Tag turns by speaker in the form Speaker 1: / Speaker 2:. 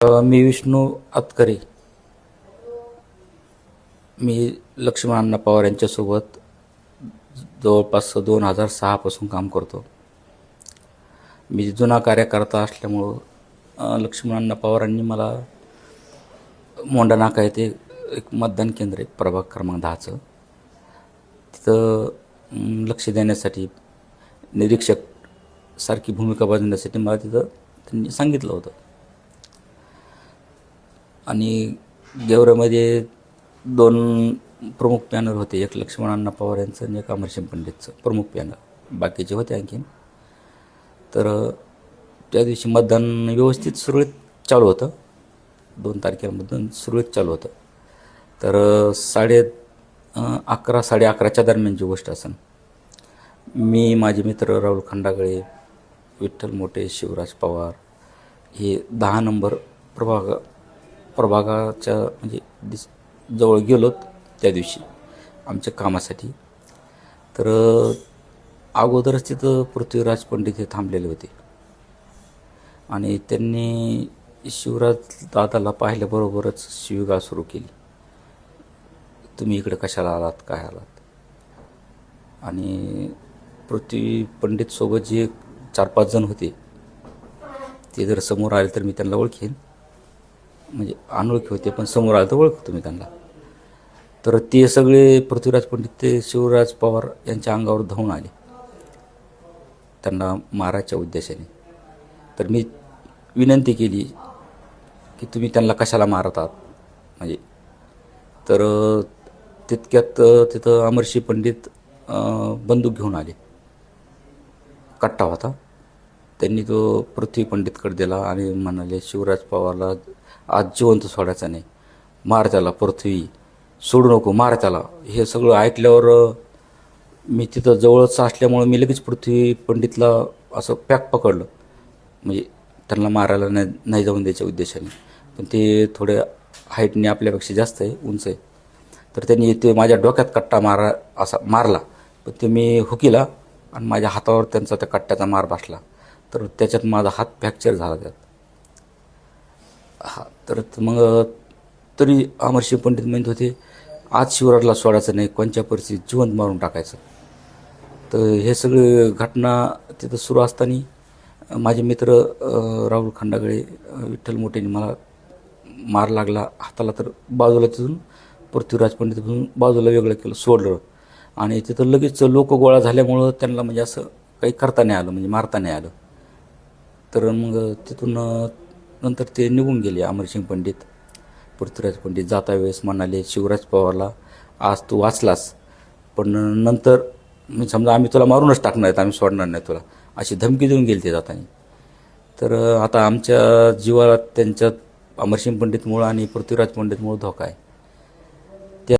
Speaker 1: मी विष्णू आतकरे मी लक्ष्मण अण्णा पवार यांच्यासोबत जवळपास दोन हजार सहापासून काम करतो. मी जुना कार्यकर्ता असल्यामुळं लक्ष्मण अण्णा पवारांनी मला मोंडा नाका येथे एक मतदान केंद्र आहे प्रभाग क्रमांक दहाचं. तिथं लक्ष देण्यासाठी निरीक्षक सारखी भूमिका बजावण्यासाठी मला तिथं त्यांनी सांगितलं होतं. आणि गेवरामध्ये दोन प्रमुख पॅनल होते. एक लक्ष्मण अण्णा पवार यांचं आणि एक अमरसिंग पंडितचं प्रमुख पॅनल. बाकीचे होते आणखीन. तर त्या दिवशी मतदान व्यवस्थित सुरळीत चालू होतं. दोन तारखेला मतदान सुरळीत चालू होतं. तर साडे अकरा साडे अकराच्या दरम्यानची गोष्ट असेल मी माझे मित्र राहुल खंडागळे विठ्ठल मोठे शिवराज पवार हे दहा नंबर प्रभाग प्रभागाच्या म्हणजे दिस जवळ गेलोत त्या दिवशी आमच्या कामासाठी. तर अगोदरच तिथं पृथ्वीराज पंडित हे थांबलेले होते. आणि त्यांनी शिवराज दादाला पाहिल्याबरोबरच शिवगा सुरू केली. तुम्ही इकडे कशाला आलात? काय आलात? आणि पृथ्वी पंडितसोबत जे चार पाच जण होते ते जर समोर आले तर मी त्यांना ओळखेन. म्हणजे अनोळखी होते पण समोर आलं तर ओळखतो मी त्यांना. तर ते सगळे पृथ्वीराज पंडित ते शिवराज पवार यांच्या अंगावर धावून आले. त्यांना मारायच्या उद्देशाने. तर मी विनंती केली की तुम्ही त्यांना कशाला मारतात म्हणजे तर तितक्यात तिथं अमरशी पंडित बंदूक घेऊन आले. कट्टा होता. त्यांनी तो पृथ्वी पंडितकडे दिला आणि म्हणाले शिवराज पवारला आज जिवंत सोडायचा नाही. मार त्याला पृथ्वी. सोडू नको मार त्याला. हे सगळं ऐकल्यावर मी तिथं जवळच असल्यामुळं मी लगेच पृथ्वी पंडितला असं पॅक पकडलं. म्हणजे त्यांना मारायला नाही नाही जाऊन द्यायच्या उद्देशाने. पण ते थोड्या हाईटने आपल्यापेक्षा जास्त आहे उंच आहे. तर त्यांनी ते माझ्या डोक्यात कट्टा मारा असा मारला. पण ते मी हुकीला आणि माझ्या हातावर त्यांचा त्या कट्ट्याचा मार बसला. तर त्याच्यात माझा हात फ्रॅक्चर झाला त्यात. हा तर मग तरी अमरशिव पंडित म्हणत होते आज शिवराजला सोडायचं नाही कोणत्या परिस्थितीत जिवंत मारून टाकायचं. तर हे सगळे घटना तिथं सुरू असताना माझे मित्र राहुल खंडागळे विठ्ठल मोठेने मला मार लागला हाताला तर बाजूला तिथून पृथ्वीराज पंडित बाजूला वेगळं केलं सोडलं. आणि तिथं लगेच लोक गोळा झाल्यामुळं त्यांना म्हणजे असं काही करता नाही आलं म्हणजे मारता नाही आलं. तर मग तिथून नंतर ते निघून गेले अमरसिंग पंडित. पृथ्वीराज पंडित जाता वेळेस म्हणाले शिवराज पवारला आज तू वाचलास पण नंतर मी समजा आम्ही तुला मारूनच टाकणार आहेत आम्ही सोडणार नाही तुला. अशी धमकी देऊन गेली ते जाताना. तर आता आमच्या जीवाला त्यांच्या अमरसिंग पंडितमुळं आणि पृथ्वीराज पंडितमुळं धोका आहे.